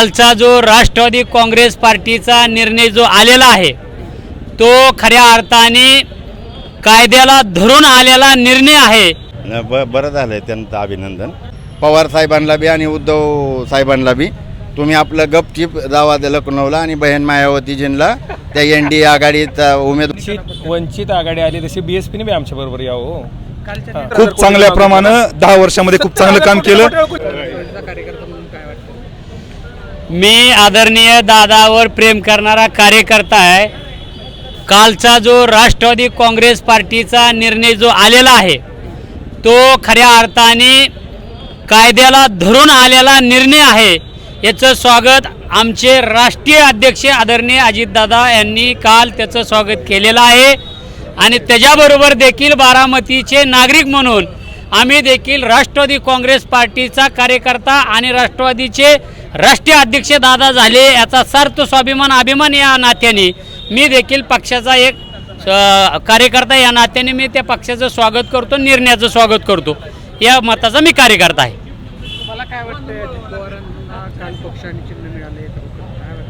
कालचा जो राष्ट्रवादी काँग्रेस पार्टीचा निर्णय जो आलेला आहे तो खऱ्या अर्थाने कायद्याला धरून आलेला निर्णय आहे. न- ब बरं झालं आहे त्यांचं अभिनंदन. पवार साहेबांना बी आणि उद्धव साहेबांना बी. तुम्ही आपलं गपचिप जावा लखनौला आणि बहीण मायावतीजींना त्या एन डी आघाडीत उमेद वंचित आघाडी आली तशी बी आमच्या बरोबर यावं हा. खूप चांगल्या प्रमाणे दहा वर्षामध्ये खूप चांगलं काम केलं. मी आदरणीय दादावर प्रेम करणारा कार्यकर्ता आहे. कालचा जो राष्ट्रवादी काँग्रेस पार्टीचा निर्णय जो आलेला आहे तो खऱ्या अर्थाने कायद्याला धरून आलेला निर्णय आहे. याचं स्वागत आमचे राष्ट्रीय अध्यक्ष आदरणीय अजितदादा यांनी काल त्याचं स्वागत केलेलं आहे. आणि त्याच्याबरोबर देखील बारामतीचे नागरिक म्हणून आम्ही देखील राष्ट्रवादी काँग्रेस पार्टीचा कार्यकर्ता आणि राष्ट्रवादीचे राष्ट्रीय अध्यक्ष दादा झाले याचा सार्थ स्वाभिमान अभिमान या नात्याने. मी देखील पक्षाचा एक कार्यकर्ता या नात्याने मी त्या पक्षाचं स्वागत करतो निर्णयाचं स्वागत करतो. या मताचा मी कार्यकर्ता आहे. मला काय वाटतं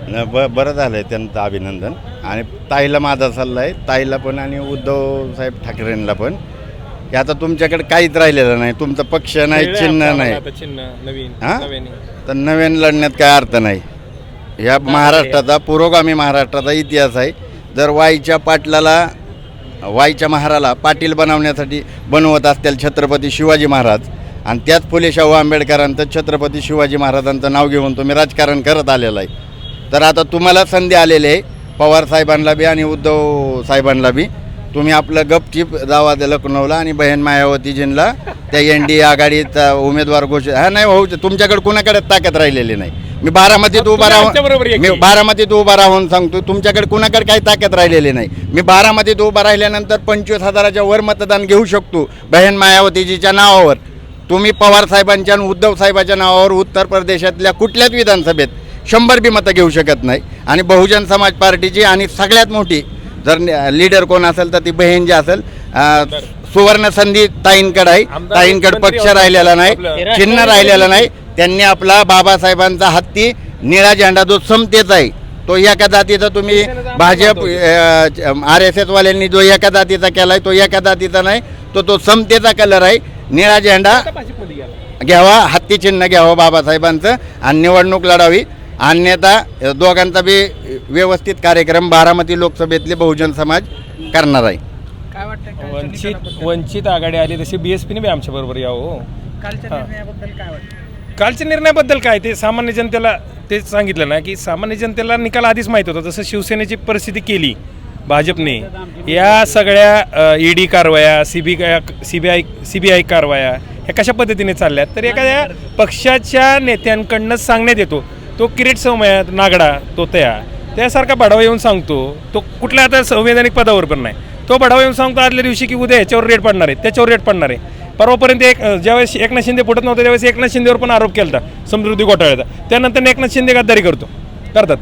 न- ब बरं झालं आहे त्यांचं अभिनंदन. आणि ताईला माझा सल्ला आहे ताईला पण आणि उद्धव साहेब ठाकरेंना पण. की आता तुमच्याकडे काहीच राहिलेलं नाही. तुमचा पक्ष नाही चिन्ह नाही. चिन्ह नवीन हा? तर नवीन लढण्यात काय अर्थ नाही. या महाराष्ट्राचा पुरोगामी महाराष्ट्राचा इतिहास आहे. जर वाईच्या पाटलाला वाईच्या महाराला पाटील बनवण्यासाठी बनवत असतील छत्रपती शिवाजी महाराज आणि त्याच फुले शाहू आंबेडकरांचं छत्रपती शिवाजी महाराजांचं नाव घेऊन तुम्ही राजकारण करत आलेलं आहे. तर आता तुम्हाला संधी आलेली आहे पवार साहेबांना बी आणि उद्धव साहेबांना बी. तुम्ही आपलं गपचिप जावा लखनौला आणि बहीण मायावतीजींना त्या एन डी आघाडीत उमेदवार घोषित हा नाही भाऊ तुमच्याकडे कुणाकडे ताकद राहिलेली नाही. मी बारामतीत उभा राहून मी बारामतीत उभा राहून सांगतो तुमच्याकडे कुणाकडे काही ताकद राहिलेली नाही. मी बारामतीत उभा राहिल्यानंतर पंचवीस हजाराच्या वर मतदान घेऊ शकतो बहीण मायावतीजीच्या नावावर. तुम्ही पवार साहेबांच्या आणि उद्धव साहेबांच्या नावावर उत्तर प्रदेशातल्या कुठल्याच विधानसभेत शंभर बी मतं घेऊ शकत नाही. आणि बहुजन समाज पार्टीची आणि सगळ्यात मोठी जर लीडर कोण असेल तर ती बहीण जी असेल सुवर्ण संधी ताईंकडे आहे. ताईंकडे पक्ष राहिलेला नाही चिन्ह राहिलेलं नाही. त्यांनी आपला बाबासाहेबांचा हत्ती निळा झेंडा जो समतेचा आहे तो एका जातीचा तुम्ही भाजप आर एस एसवाल्यांनी जो एका जातीचा केला आहे तो एका जातीचा नाही तो तो समतेचा कलर आहे. निळा झेंडा. घ्यावा हत्ती चिन्ह घ्यावं बाबासाहेबांचं आणि निवडणूक लढावी. अन्यथा दोघांचा बी व्यवस्थित कार्यक्रम बारामती लोकसभेतले बहुजन समाज करणार आहे. काय कालच्या वंचित? वंचित आघाडी आली तशी बी आमच्या बरोबर यावं कालच्या हा. निर्णयाबद्दल काय वाटतं कालच्या निर्णयाबद्दल काय ते सामान्य जनतेला तेच सांगितलं ना की सामान्य जनतेला निकाल आधीच माहीत होता जसं शिवसेनेची परिस्थिती केली भाजपने. या सगळ्या ईडी कारवाया C B C B I C B I कारवाया ह्या कशा पद्धतीने चालल्यात? तर एखाद्या पक्षाच्या नेत्यांकडनंच सांगण्यात येतो तो किरीट समयात नागडा तो तया त्यासारखा बढावा येऊन सांगतो तो कुठल्या आता संवैधानिक पदावर पण नाही. तो बढावा येऊन सांगतो आदल्या दिवशी की उद्या ह्याच्यावर रेट पडणार आहे त्याच्यावर रेट पडणार आहे. परवापर्यंत एक ज्यावेळेस एकनाथ शिंदे फुटत नव्हतं त्यावेळेस एकनाथ शिंदेवर पण आरोप केला होता समृद्धी घोटाळ्याचा. त्यानंतर एकनाथ शिंदे गद्दारी करतो. करतात.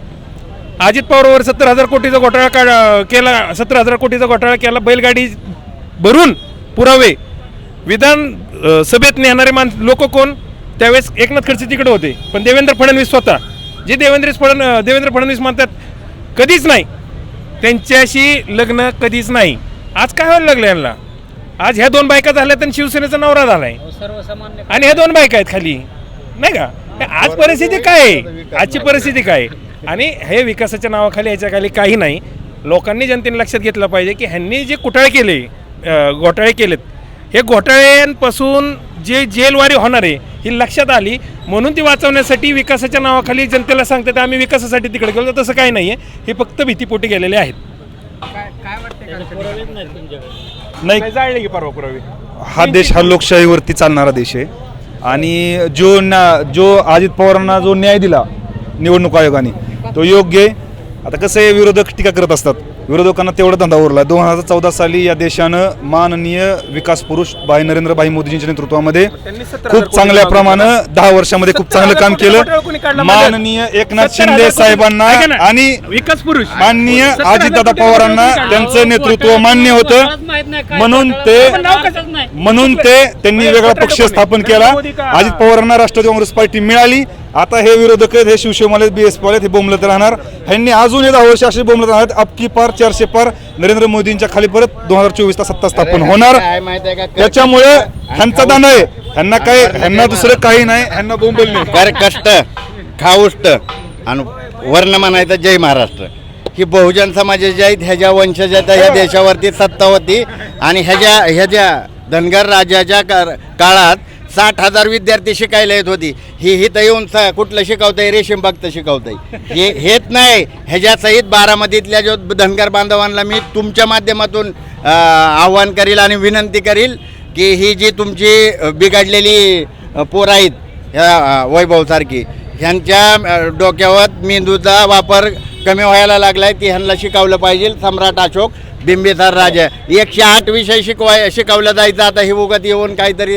अजित पवारवर सत्तर हजार कोटीचा घोटाळा का केला सत्तर हजार कोटीचा घोटाळा केला बैलगाडी भरून पुरावे. विधान सभेत नेणारे मान लोक कोण? त्यावेळेस एकनाथ खडसे तिकडे होते. पण देवेंद्र फडणवीस स्वतः. जे देवेंद्र फडण देवेंद्र फडणवीस म्हणतात कधीच नाही. त्यांच्याशी लग्न कधीच नाही. आज काय व्हायला लागलं यांना? आज ह्या दोन बायका झाल्या तर शिवसेनेचा नवरा झालाय. सर्वसामान्य आणि ह्या दोन बायका आहेत खाली. नाही का? हे आज परिस्थिती काय आहे? आजची परिस्थिती काय आहे? आणि हे विकासाच्या नावाखाली याच्या खाली काही नाही. लोकांनी जनतेने लक्षात घेतलं पाहिजे की ह्यांनी जे कुटाळे केले घोटाळे केलेत हे घोटाळ्यांपासून जे जेलवारी होणार आहे ही लक्षात आली. म्हणून ती वाचवण्यासाठी विकासाच्या नावाखाली जनतेला सांगतात आम्ही विकासासाठी तिकडे गेलो. तसं काही नाही आहे हे फक्त भीतीपोटी गेलेले आहेत. नाही जाळले की परवा पुरावे. हा देश हा लोकशाहीवरती चालणारा देश आहे. आणि जो ना जो अजित पवारांना जो न्याय दिला निवडणूक आयोगाने तो योग्य आहे. आता कसं आहे विरोधक टीका करत असतात. विरोधकांना तेवढा धंदा उरला दोन हजार चौदा साली या देशानं माननीय विकास पुरुष भाई नरेंद्रभाई मोदीजींच्या नेतृत्वामध्ये त्यांनी 70,000 खूप चांगल्या. प्रमाणात दहा वर्षामध्ये खूप चांगलं काम 70,000 केलं. माननीय एकनाथ 70,000 शिंदे साहेबांना. आणि विकास पुरुष. माननीय 70,000 अजितदादा पवारांना. त्यांचं नेतृत्व मान्य होतं. म्हणून ते म्हणून ते त्यांनी वेगळा पक्ष स्थापन केला. अजित पवारांना राष्ट्रवादी काँग्रेस पार्टी मिळाली. आता हे विरोधक आहेत हे शिवसेवाले बी एस पी वाले हे बोंबलत राहणार. ह्यांनी अजून हे दहा वर्ष असे बोंबलत राहणार अबकी पार चारशे पार नरेंद्र मोदींच्या खाली परत दोन हजार चोवीसला सत्ता स्थापन होणार. का? त्याच्यामुळे ह्यांचा दाना आहे. ह्यांना काय ह्यांना दुसरं काही नाही ह्यांना बोंबल नाही. कष्ट खाऊष्ट. आणि वर्ण म्हणायचं जय महाराष्ट्र. ही बहुजन समाजाची आहेत ह्याच्या वंशजाच्या ह्या देशावरती सत्ता होती आणि ह्याच्या ह्याच्या धनगर राजाच्या का- काळात साठ हजार विद्यार्थी शिकायला येत होती. ही हिथं येऊन स कुठलं शिकवताय रेशीम भक्त आहे हे हेच नाही. ह्याच्यासहित बारामतीतल्या जो धनगर बांधवांना मी तुमच्या माध्यमातून आव्हान करील आणि विनंती करील की ही जी तुमची बिघडलेली पोरं आहेत ह्या वैभवसारखी ह्यांच्या डोक्यावर मेंदूचा वापर कमी व्हायला लागला आहे ती ह्यांना शिकवलं पाहिजे. सम्राट अशोक बिंबिसार राजा. एकशे आठ विषय शिकवाय शिकवलं जायचं. आता हे उगत येऊन काहीतरी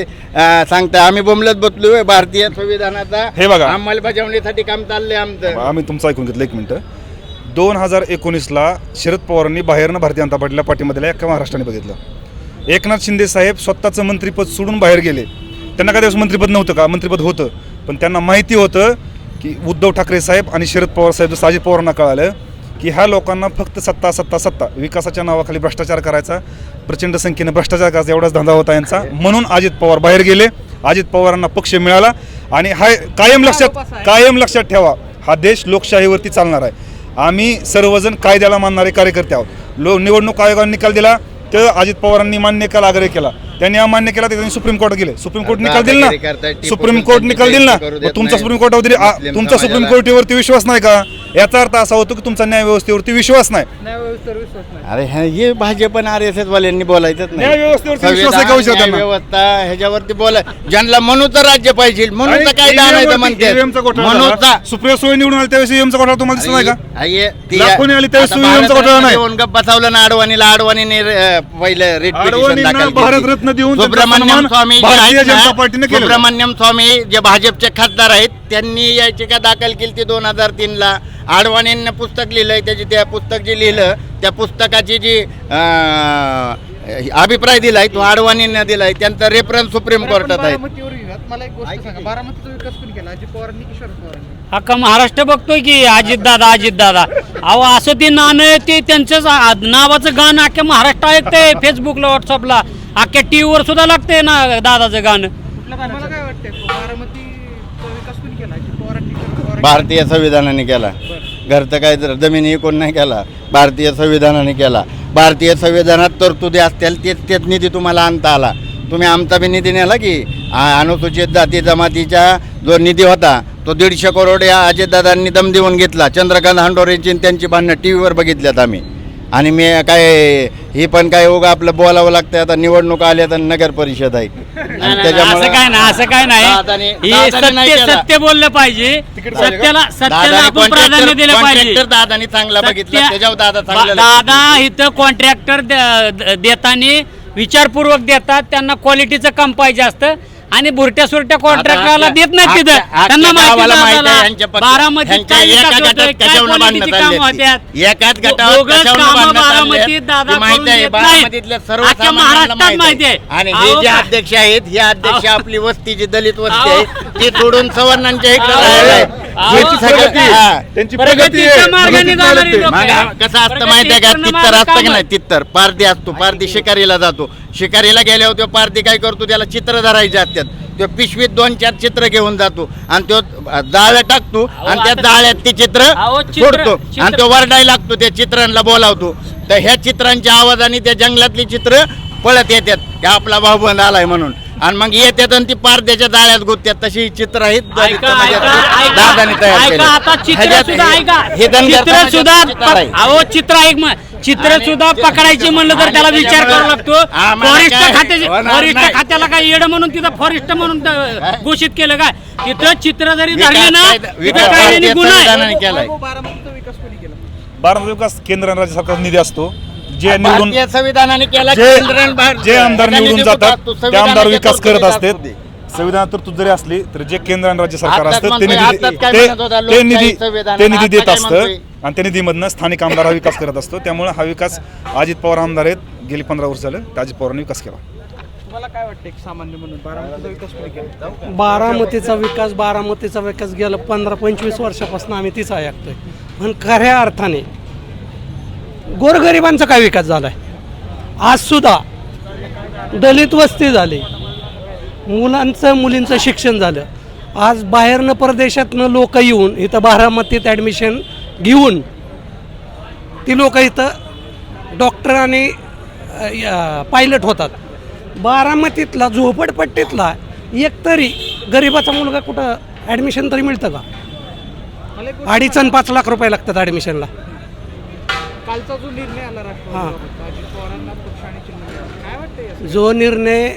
सांगताय. आम्ही बोंबलत बसलोय भारतीय संविधानाचा. हे बघा. अंमलबजावणीसाठी काम चाललंय आमचं. आम्ही तुमचं ऐकून घेतलं एक मिनटं. दोन हजार एकोणीसला शरद पवारांनी बाहेरनं भारतीय जनता पार्टीला पाठिंबा एका महाराष्ट्राने बघितलं. एकनाथ शिंदे साहेब स्वतःचं मंत्रिपद सोडून बाहेर गेले. त्यांना काय दिवस मंत्रिपद नव्हतं का? मंत्रिपद होतं. पण त्यांना माहिती होतं की उद्धव ठाकरे साहेब आणि शरद पवार साहेब जसं अजित पवारांना कळालं की ह्या लोकांना फक्त सत्ता सत्ता सत्ता. विकासाच्या नावाखाली भ्रष्टाचार करायचा. प्रचंड संख्येने भ्रष्टाचार करायचा एवढाच धंदा होता यांचा. म्हणून अजित पवार बाहेर गेले. अजित पवारांना पक्ष मिळाला. आणि हा कायम लक्षात कायम लक्षात ठेवा. हा देश लोकशाहीवरती चालणार आहे. आम्ही सर्वजण कायद्याला मानणारे कार्यकर्ते आहोत. लो निवडणूक आयोगाने निकाल दिला. तर अजित पवारांनी मान्य केला आग्रह केला. त्यांनी अमान्य केला तर त्यांनी सुप्रीम कोर्ट गेले. सुप्रीम कोर्ट निकाल दिला ना. सुप्रीम कोर्ट निकाल दिला ना. तुमचा. सुप्रीम कोर्टावरती तुमचा सुप्रीम. कोर्टावरती विश्वास नाही का? याचा अर्थ असा होतो की तुमचा न्याय व्यवस्थेवरती विश्वास नाही. न्यायव्यवस्थेवर विश्वास नाही. अरे हे हे भाजप आणि आर एस एस वाल्यांनी बोलायचंच न्याय व्यवस्थेवरती विश्वास आहे का विषय त्यांना? व्यवस्था ह्याच्यावरती बोला. ज्यांना म्हणूचं राज्य पाहिजे. म्हणून तर काय आणायचं म्हणते. EVM चा घोटाळा म्हणूनचा झाला. सुप्रिया सुळे निवडून आले त्यावेळेस EVM चा घोटाळा तुम्हाला दिसला नाही का? आई- ती- लाखोनी आली त्यावेळेस आता सुविधांचा घोटाळा भारतरत्न नाही. देऊन गप्प बसवलं ना अडवाणीला अडवाणीने अं, पहिलं रिट अडवाणींना दाखल देऊन त्यांचा सुब्रमण्यम सन्मान स्वामी जे भारतीय आहेत जनता पार्टीने केलेला. सुब्रमण्यम स्वामी जे भाजपचे खासदार आहेत त्यांनी याचिका दाखल केली ती दोन हजार तीनला. आडवाणींना पुस्तक लिहिलंय त्याची त्या पुस्तक जे लिहिलं त्या पुस्तकाची जी अं, अभिप्राय दिलाय तो आडवाणींना दिलाय. त्यांचा रेफरन्स सुप्रीम कोर्टात आहे बारामतीवर येऊयात. मला एक गोष्ट सांगा. बारामतीचा विकास कोणी केला? अजित पवारांनी की शरद पवारांनी? अख्खा महाराष्ट्र बघतोय की अजित दादा अजित दादा. अहो असं ते नाणं आहे ते त्यांचंच आ- नावाचं गाणं अख्ख्या महाराष्ट्र ऐकतंय फेसबुकला व्हॉट्सअपला अख्ख्या टी व्हीवर सुद्धा लागतंय ना दादाचं गाणं. मला काय वाटतंय? बारामतीचा विकास कोणी केला? अजित पवारांनी की शरद पवारांनी भारतीय संविधानाने केला. घरचं काय तर जमिनी कोण नाही केला. भारतीय संविधानाने केला. भारतीय संविधानात तरतुदी असतील तेच तेच निधी तुम्हाला आणता आला. तुम्ही आमचा बी निधी नेला की आ- अनुसूचित जाती जमातीचा जो निधी होता तो दीडशे करोड या अजितदादांनी दम देऊन घेतला. चंद्रकांत हांडोरेंची आणि त्यांची भांडणं टी व्हीवर बघितल्यात आम्ही. आणि मी काय ही पण काय उगा आपलं बोलावं लागतं आता निवडणूक आल्या तर नगर परिषद आहे. असं काय नाही असं काय नाही. दादाने- हे दादाने नाही सत्य केलं. सत्य बोललं पाहिजे. सत्याला सत्याला दादाने आपण प्राधान्य contractor- दिलं पाहिजे. contractor दादाने चांगला बघितला. सत्य- त्याच्यावर दादा बा- चांगला दादा इथं कॉन्ट्रॅक्टर देताना विचारपूर्वक देतात त्यांना क्वालिटीचं काम पाहिजे असतं. आणि बुरट्या सुरट्या कॉन्ट्रॅक्टरला देत नाहीत तिथं त्यांना माहिती बारामतीत काय होतोय, कामं ती. एकाच बारामतीत. दादा महाराष्ट्रात माहिती आहे. आणि हे जे अध्यक्ष आहेत हे अध्यक्ष. आपली वस्ती जी दलित वस्ती. आहे ती सोडून सवर्णांच्या इकडे आहे. त्यांची प्रगती आहे. त्यांची प्रगती प्रगतीच्या आहे. मार्गाने प्रगतीत जाणारी चालत. आहे. लोकं. मग आहे. कसं असतं माहिती आहे का? तित्तर असतं काम. की नाही. तित्तर. पारदी असतो पारदी शिकारीला जातो. शिकारीला गेल्यावर तो पारदी काय करतो? त्याला चित्र धरायचे असतात. तो पिशवीत दोन चार चित्र घेऊन जातो. आणि तो जाळ्या टाकतो आणि त्या आता- जाळ्यात ते चित्र अहो, चित्र- सोडतो चित्र- आणि तो वरडाय लागतो त्या चित्रांना बोलावतो. तर ह्या चित्रांच्या आवाजाने त्या जंगलातली चित्र पळत येतात. की आपला भाऊ बंद आलाय म्हणून. आणि मग येतात आणि ती पारद्याच्या जाळ्यात गुंततात तशी चित्र आहेत. दलित ऐका समाजात ऐका ऐका दादाने तयार ऐका केले. आता चित्र ह्याच्यात सुद्धा हे- ऐका. हे धनगर चित्र समाजाचं सुद्धा चित्र आहे. प- अहो चित्र ऐक मग चित्र सुद्धा पकडायची म्हणलं तर त्याला विचार करावा लागतो. आम्हाला फॉरेस्ट काय? खात्याचे होणार फॉरेस्ट नाही. खात्याला काय येडं म्हणून तिथं फॉरेस्ट म्हणून त- घोषित केलं काय? तिथं चित्र जरी विकास धरले ना कायदा- तिथं विकास गुन्हा आहे. संविधानाने केलाय. बारामतीचा विकास केंद्र आणि राज्य सरकारचा निधी असतो. जे निवडून भारतीय संविधानाने केला जे आमदार निवडून जातात असतो. ते आमदार विकास करत तरतुदीत असतात असतो ते. संविधान तरतूद जरी असली तर जे केंद्र आणि राज्य सरकार आत्ताच असतं ते म्हणतोय, निधी आत्ताच काय ते- म्हणत होता, ते लोकशाही निधी संविधान, ते निधी देत काय असतं? आणि त्या निधीमधनं स्थानिक आमदार हा विकास करत असतो त्यामुळे हा विकास अजित पवार आमदार आहेत गेली पंधरा वर्ष झालं त्या अजित पवारांनी विकास केला तुम्हाला काय वाटतं एक सामान्य म्हणून बारामतीचा विकास कोणी केला बारामतीचा विकास बारामतीचा विकास गेला पंधरा पंचवीस वर्षापासून आम्ही तीच ऐकतोय पण खऱ्या अर्थाने गोरगरिबांचा काय विकास झाला आहे आजसुद्धा दलित वस्ती झाली. मुलांचं मुलींचं शिक्षण झालं. आज बाहेरनं परदेशातनं लोक येऊन इथं बारामतीत ॲडमिशन घेऊन ती लोक इथं डॉक्टर आणि पायलट होतात. बारामतीतला झोपडपट्टीतला एक तरी गरिबाचा मुलगा कुठं ॲडमिशन तरी मिळतं का? अडीच आणि पाच लाख रुपये लागतात ॲडमिशनला कालचा जो निर्णय आला राष्ट्रवादीबाबत, अजित पवारांना पक्ष आणि चिन्ह. काय वाटतं? जो निर्णय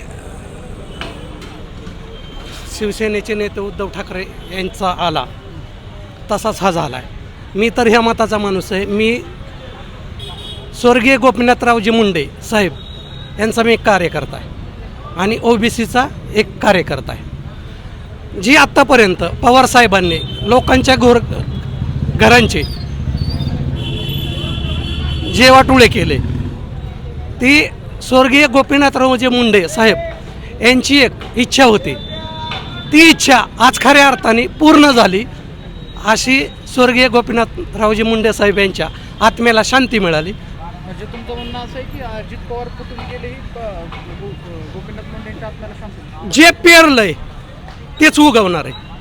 शिवसेनेचे नेते उद्धव ठाकरे यांचा आला तसाच हा झाला आहे मी तर ह्या मताचा माणूस आहे मी स्वर्गीय गोपीनाथरावजी मुंडे साहेब यांचा मी एक कार्यकर्ता आहे आणि ओबीसीचा एक कार्यकर्ता आहे जी आत्तापर्यंत पवार साहेबांनी लोकांच्या घोर घरांचे जेवाटुळे केले. ती स्वर्गीय गोपीनाथरावजी मुंडे साहेब यांची एक इच्छा होती. ती इच्छा आज खऱ्या अर्थाने पूर्ण झाली. अशी स्वर्गीय गोपीनाथरावजी मुंडे साहेब यांच्या आत्म्याला शांती मिळाली. म्हणजे तुमचं म्हणणं असं आहे की अजित पवार कुठून गेले गोपीनाथ मुंडेंच्या आत्म्याला शांती जे पेरलंय तेच उगवणार आहे.